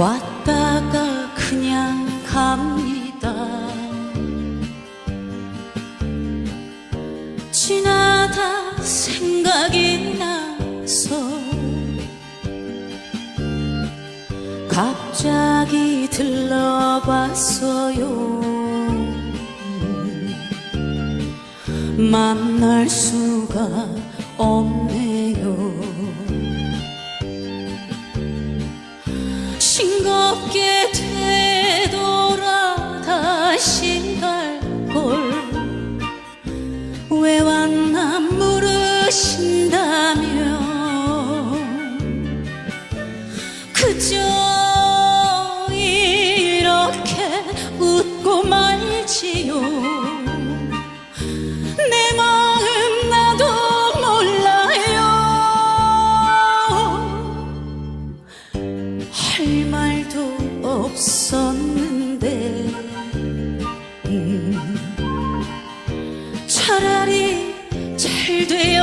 왔다가 그냥 갑니다. 지나다 생각이 나서 갑자기 들러봤어요. 만날 수가 없네요. 情歌。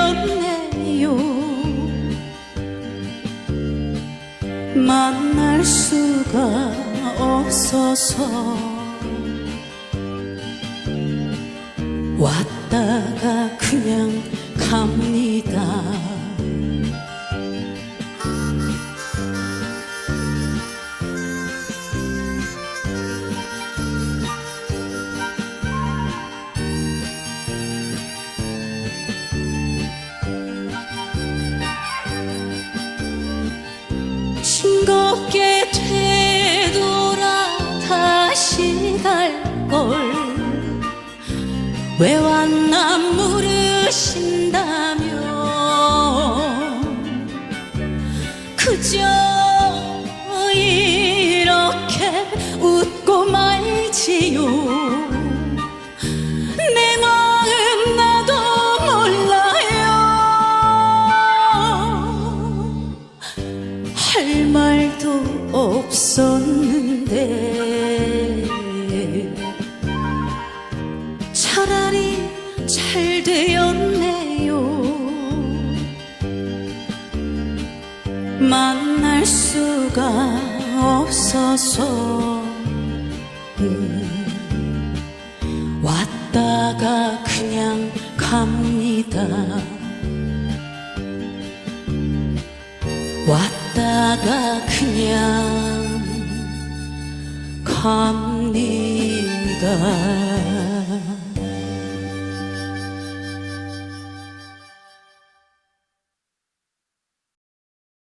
잘 되었네요 만날 수가 없어서 왔다가 그냥 갑니다. 왜 왔나 물으신다면 그저 이렇게 웃고 말지요? 내 마음 나도 몰라요. 할 말도 없었는데 잘 되었네요 만날 수가 없어서 음, 왔다가 그냥 갑니다 왔다가 그냥 갑니다.